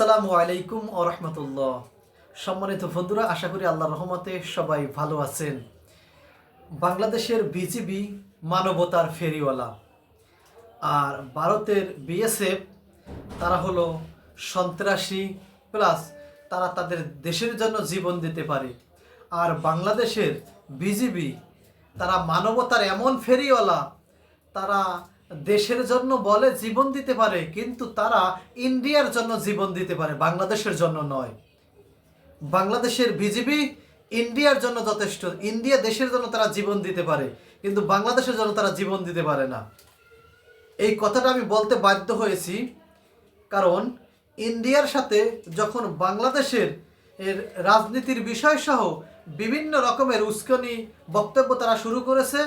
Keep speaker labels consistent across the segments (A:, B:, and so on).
A: আসসালামু আলাইকুম রহমতুল্লাহ। সম্মানিত বন্ধুরা, আশা করি আল্লাহর রহমতে সবাই ভালো আছেন। বাংলাদেশের বিজিবি মানবতার ফেরিওয়ালা আর ভারতের বিএসএফ, তারা হলো সন্ত্রাসী, প্লাস তারা তাদের দেশের জন্য জীবন দিতে পারে। আর বাংলাদেশের বিজিবি, তারা মানবতার এমন ফেরিওয়ালা, তারা দেশের জন্য বলে জীবন দিতে পারে, কিন্তু তারা ইন্ডিয়ার জন্য জীবন দিতে পারে, বাংলাদেশের জন্য নয়। বাংলাদেশের বিজিবি ইন্ডিয়ার জন্য যথেষ্ট, ইন্ডিয়া দেশের জন্য তারা জীবন দিতে পারে, কিন্তু বাংলাদেশের জন্য তারা জীবন দিতে পারে না। এই কথাটা আমি বলতে বাধ্য হয়েছি, কারণ ইন্ডিয়ার সাথে যখন বাংলাদেশের এর রাজনীতির বিষয় সহ বিভিন্ন রকমের উস্কানি বক্তব্য তারা শুরু করেছে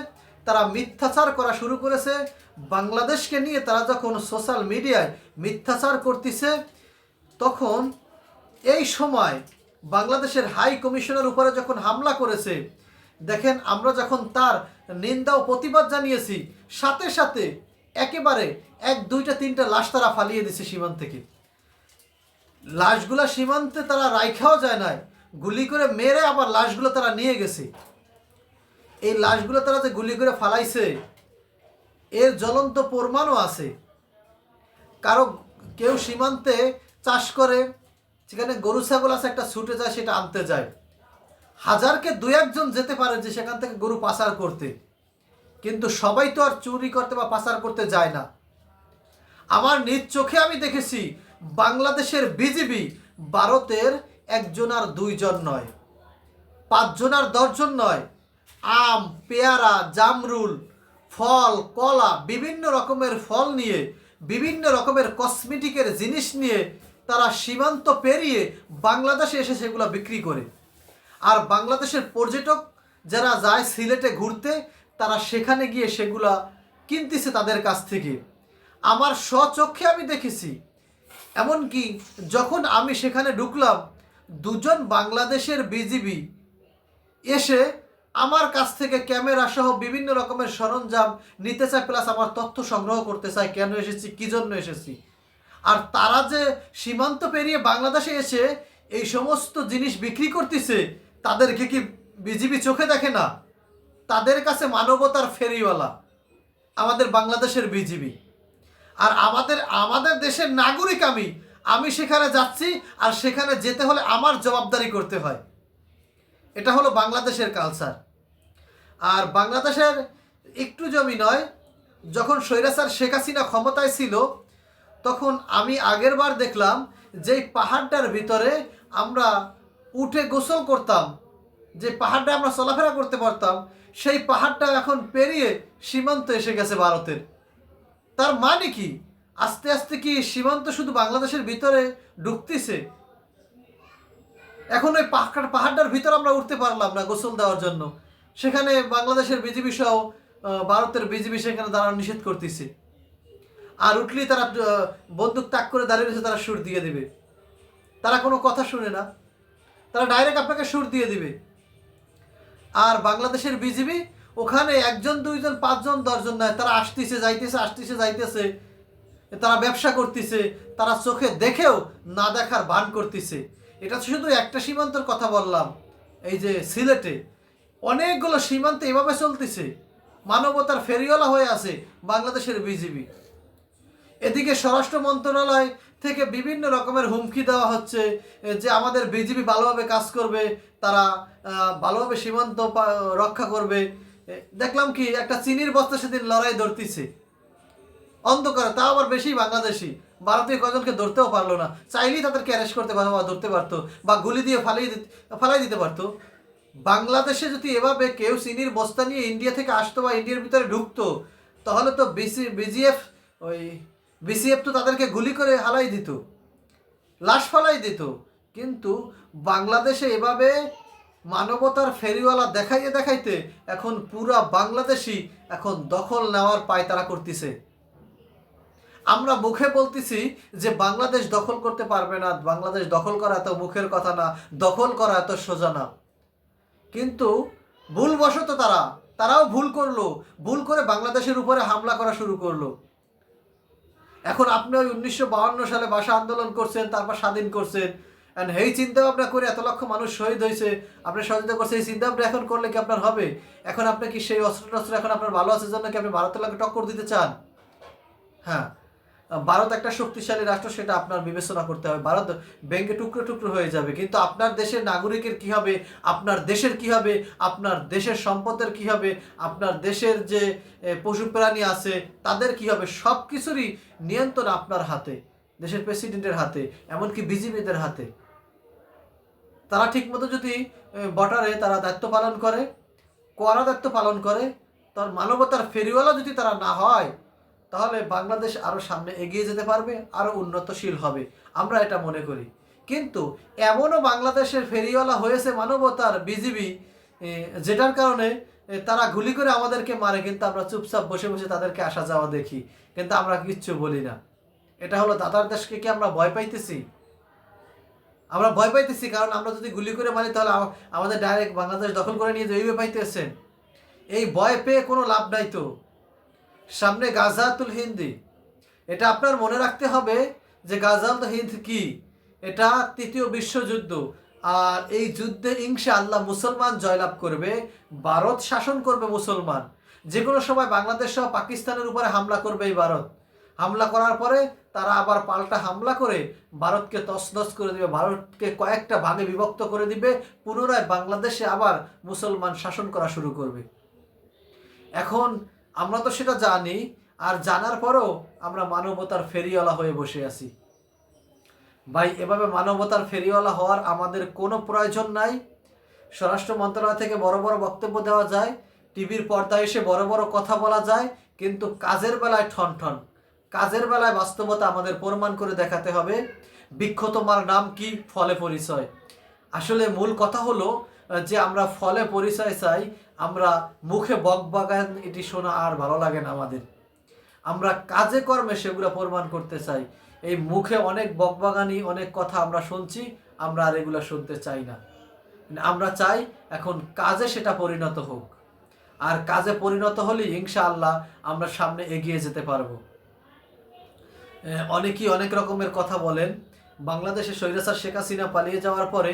A: তারা মিথ্যাচার করা শুরু করেছে। বাংলাদেশকে নিয়ে তারা যখন সোশ্যাল মিডিয়ায় মিথ্যাচার করতেছে, তখন এই সময় বাংলাদেশের হাই কমিশনের উপরে যখন হামলা করেছে, দেখেন আমরা যখন তার নিন্দা ও প্রতিবাদ জানিয়েছি, সাথে সাথে একেবারে এক, দুইটা, তিনটা লাশ তারা ফালিয়ে দিছে সীমান্ত থেকে। লাশগুলা সীমান্তে তারা রাইখাও যায় নাই, গুলি করে মেরে আবার লাশগুলো তারা নিয়ে গেছে। এই লাশগুলো তারা যে গুলি করে ফালাইছে, এর জ্বলন্ত প্রমাণও আছে। কারও কেউ সীমান্তে চাষ করে সেখানে গরু, ছাগল আছে, একটা ছুটে যায়, সেটা আনতে যায়। হাজারকে দু একজন যেতে পারে যে সেখান থেকে গরু পাচার করতে। কিন্তু সবাই তো আর চুরি করতে বা পাচার করতে যায় না। আমার নিজ চোখে আমি দেখেছি, বাংলাদেশের বিজিবি ভারতের একজন আর দুইজন নয়, পাঁচজন আর দশজন নয় আম, পেয়ারা, জামরুল, ফল, কলা, বিভিন্ন রকমের ফল নিয়ে, বিভিন্ন রকমের কসমেটিকের জিনিস নিয়ে তারা সীমান্ত পেরিয়ে বাংলাদেশে এসে সেগুলো বিক্রি করে। আর বাংলাদেশের পর্যটক যারা যায় সিলেটে ঘুরতে, তারা সেখানে গিয়ে সেগুলা কিনতেছে তাদের কাছ থেকে। আমার স্বচক্ষে আমি দেখেছি, এমনকি যখন আমি সেখানে ঢুকলাম, দুজন বাংলাদেশের বিজিবি এসে আমার কাছ থেকে ক্যামেরা সহ বিভিন্ন রকমের সরঞ্জাম নিতে চায় প্লাস আমার তথ্য সংগ্রহ করতে চায়, কেন এসেছি, কী জন্য এসেছি? আর তারা যে সীমান্ত পেরিয়ে বাংলাদেশে এসে এই সমস্ত জিনিস বিক্রি করতেছে, তাদেরকে কি বিজিবি চোখে দেখে না? তাদের কাছে মানবতার ফেরিওয়ালা, আমাদের বাংলাদেশের বিজিবি। আর আমাদের আমাদের দেশের নাগরিক আমি আমি সেখানে যাচ্ছি, আর সেখানে যেতে হলে আমার জবাবদারি করতে হয়। এটা হলো বাংলাদেশের কালচার আর বাংলাদেশের একটু জমি নয়, যখন স্বৈরাচার শেখ হাসিনা ক্ষমতায় ছিল, তখন আমি আগের বার দেখলাম যেই পাহাড়টার ভিতরে আমরা উঠে গোসল করতাম, যে পাহাড়টা আমরা চলাফেরা করতে পারতাম, সেই পাহাড়টা এখন পেরিয়ে সীমান্ত এসে গেছে ভারতের। তার মানে কি? আস্তে আস্তে কি সীমান্ত শুধু বাংলাদেশের ভিতরে ঢুকতেছে? এখন ওই পাহাড় পাহাড়টার ভিতরে আমরা উঠতে পারলাম না গোসল দেওয়ার জন্য। সেখানে বাংলাদেশের বিজিবি সহ ভারতের বিজিবি সেখানে দাঁড়ানো নিষেধ করতেছে। আর উঠলেই তারা বন্দুক তাক করে দাঁড়িয়ে রয়েছে, তারা সুর দিয়ে দিবে। তারা কোনো কথা শুনে না। তারা ডাইরেক্ট আপনাকে সুর দিয়ে দিবে। আর বাংলাদেশের বিজিবি, ওখানে একজন, দুইজন, পাঁচজন, দশজন নয়, তারা আসতেছে, যাইতেছে আসতেছে, যাইতেছে। তারা ব্যবসা করতেছে, তারা চোখে দেখেও না দেখার বান করতেছে। এটা তো শুধু একটা সীমান্তর কথা বললাম। এই যে সিলেটে অনেকগুলো সীমান্ত এভাবে চলতেছে। মানবতার ফেরিওয়ালা হয়ে আছে বাংলাদেশের বিজিবি। এদিকে স্বরাষ্ট্র মন্ত্রণালয় থেকে বিভিন্ন রকমের হুমকি দেওয়া হচ্ছে, যে আমাদের বিজিবি ভালোভাবে কাজ করবে, তারা ভালোভাবে সীমান্ত রক্ষা করবে। দেখলাম কি, একটা চিনির বস্তা সেদিন লড়াই ধরতেছে। অন্ধকারে, তা আবার বেশি বাংলাদেশি। ভারতীয় কজনকে ধরতেও পারল না। চাইলেই তাদেরকে অ্যারেস্ট করতে পারতো বা ধরতে পারতো বা গুলি দিয়ে দিতে ফালাই দিতে পারতো। বাংলাদেশে যদি এভাবে কেউ চিনির বস্তা নিয়ে ইন্ডিয়া থেকে আসতো বা ইন্ডিয়ার ভিতরে ঢুকতো, তাহলে তো বিসি বিজিএফ ওই বিসিএফ তো তাদেরকে গুলি করে হালাই দিত, লাশ ফালাই দিত। কিন্তু বাংলাদেশে এভাবে মানবতার ফেরিওয়ালা দেখাইতে দেখাইতে এখন পুরা বাংলাদেশি এখন দখল নেওয়ার পায় তারা করতেছে। আমরা মুখে বলতেছি যে বাংলাদেশ দখল করতে পারবে না, বাংলাদেশ দখল করা এত মুখের কথা না, দখল করা এত সোজা না। কিন্তু ভুলবশত তারা, তারাও ভুল করল, ভুল করে বাংলাদেশের উপরে হামলা করা শুরু করল। এখন আপনি ওই উনিশশো সালে ভাষা আন্দোলন করছেন, তারপর স্বাধীন করছেন অ্যান্ড এই চিন্তা ভাবনা করে এত লক্ষ মানুষ শহীদ হয়েছে, আপনি সহযোগিতা করছেন, এই চিন্তা ভাবনা এখন করলে কি আপনার হবে? এখন আপনি কি সেই অস্ত্র টস্ত্র এখন আপনার ভালো আছে জন্য কি আপনি ভারতের লোকে টক্কর দিতে চান? হ্যাঁ। ভারত একটা শক্তিশালী রাষ্ট্র, সেটা আপনার বিবেচনা করতে হবে। ভারত ব্যাংকে টুকরো টুকরো হয়ে যাবে। কিন্তু আপনার দেশের নাগরিকের কি হবে? আপনার দেশের কি হবে? আপনার দেশের সম্পদের কি হবে? আপনার দেশের যে পশু প্রাণী আছে, তাদের কি হবে? সব কিছুরই নিয়ন্ত্রণ আপনার হাতে, দেশের প্রেসিডেন্টের হাতে, এমনকি বিজেপিদের হাতে। তারা ঠিকমতো যদি বর্ডারে তারা দায়িত্ব পালন করে কড়া দায়িত্ব পালন করে, তার মানবতার ফেরিওয়ালা যদি তারা না হয় তাহলে বাংলাদেশ আরও সামনে এগিয়ে যেতে পারবে আরও উন্নতশীল হবে, আমরা এটা মনে করি। কিন্তু এমনও বাংলাদেশের ফেরিওয়ালা হয়েছে মানবতার বিজিবি যেটার কারণে তারা গুলি করে আমাদেরকে মারে, কিন্তু আমরা চুপচাপ বসে বসে তাদেরকে আসা যাওয়া দেখি, কিন্তু আমরা কিচ্ছু বলি না। এটা হলো দাদার দেশকে কি আমরা ভয় পাইতেছি? আমরা ভয় পাইতেছি, কারণ আমরা যদি গুলি করে মারি, তাহলে আমাদের ডাইরেক্ট বাংলাদেশ দখল করে নিয়ে যাইবে পাইতেছেন। এই ভয় পেয়ে কোনো লাভ নাই তো। সামনে গাজাতুল হিন্দি। এটা আপনার মনে রাখতে হবে যে গাজাতুল হিন্দ কি? এটা তৃতীয় বিশ্বযুদ্ধ। আর এই যুদ্ধে ইংশা আল্লাহ মুসলমান জয়লাভ করবে, ভারত শাসন করবে মুসলমান। যে কোনো সময় বাংলাদেশ সহ পাকিস্তানের উপরে হামলা করবে এই ভারত। হামলা করার পরে তারা আবার পাল্টা হামলা করে ভারতকে তছনছ করে দিবে, ভারতকে কয়েকটা ভাগে বিভক্ত করে দিবে, পুনরায় বাংলাদেশে আবার মুসলমান শাসন করা শুরু করবে। এখন আমরা তো সেটা জানি, আর জানার পরেও আমরা মানবতার ফেরিওয়ালা হয়ে বসে আছি। ভাই, এভাবে মানবতার ফেরিওয়ালা হওয়ার আমাদের কোনো প্রয়োজন নাই। স্বরাষ্ট্র মন্ত্রণালয় থেকে বড় বড় বক্তব্য দেওয়া যায়, টিভির পর্দায় এসে বড় বড় কথা বলা যায়, কিন্তু কাজের বেলায় ঠন ঠন। কাজের বেলায় বাস্তবতা আমাদের প্রমাণ করে দেখাতে হবে। বিক্ষতমার নাম কি? ফলে পরিচয়। আসলে মূল কথা হলো যে আমরা ফলে পরিচয় চাই, আমরা মুখে বকবাগান এটি শোনা আর ভালো লাগে না আমাদের। আমরা কাজে কর্মে সেগুলো প্রমাণ করতে চাই। এই মুখে অনেক বকবাগানি অনেক কথা আমরা শুনছি, আমরা আর এগুলো শুনতে চাই না। আমরা চাই এখন কাজে সেটা পরিণত হোক। আর কাজে পরিণত হলেই ইনশাআল্লাহ আমরা সামনে এগিয়ে যেতে পারব। অনেকেই অনেক রকমের কথা বলেন বাংলাদেশে স্বৈরাচার শেখ হাসিনা পালিয়ে যাওয়ার পরে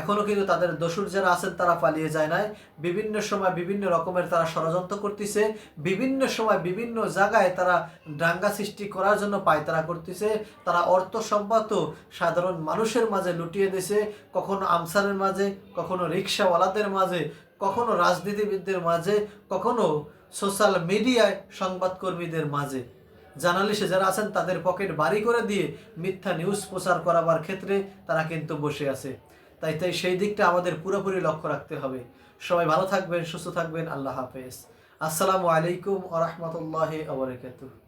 A: এখনও কিন্তু তাদের দোসর যারা আছেন তারা পালিয়ে যায় নাই। বিভিন্ন সময় বিভিন্ন রকমের তারা ষড়যন্ত্র করতেছে, বিভিন্ন সময় বিভিন্ন জায়গায় তারা দাঙ্গা সৃষ্টি করার জন্য পায়তারা করতেছে। তারা অর্থ সম্পদ সাধারণ মানুষের মাঝে লুটিয়ে দিছে, কখনো আমসারের মাঝে, কখনো রিক্সাওয়ালাদের মাঝে, কখনো রাজনীতিবিদদের মাঝে, কখনো সোশ্যাল মিডিয়ায় সংবাদকর্মীদের মাঝে। জার্নালিস্টে যারা আছেন তাদের পকেট বাড়ি করে দিয়ে মিথ্যা নিউজ প্রচার করাবার ক্ষেত্রে তারা কিন্তু বসে আছে। তাই তাই সেই দিকটা আমাদের পুরোপুরি লক্ষ্য রাখতে হবে। সবাই ভালো থাকবেন, সুস্থ থাকবেন, আল্লাহ হাফেজ। আসসালামু আলাইকুম আ রহমতুল্লাহ আবরকাতুহ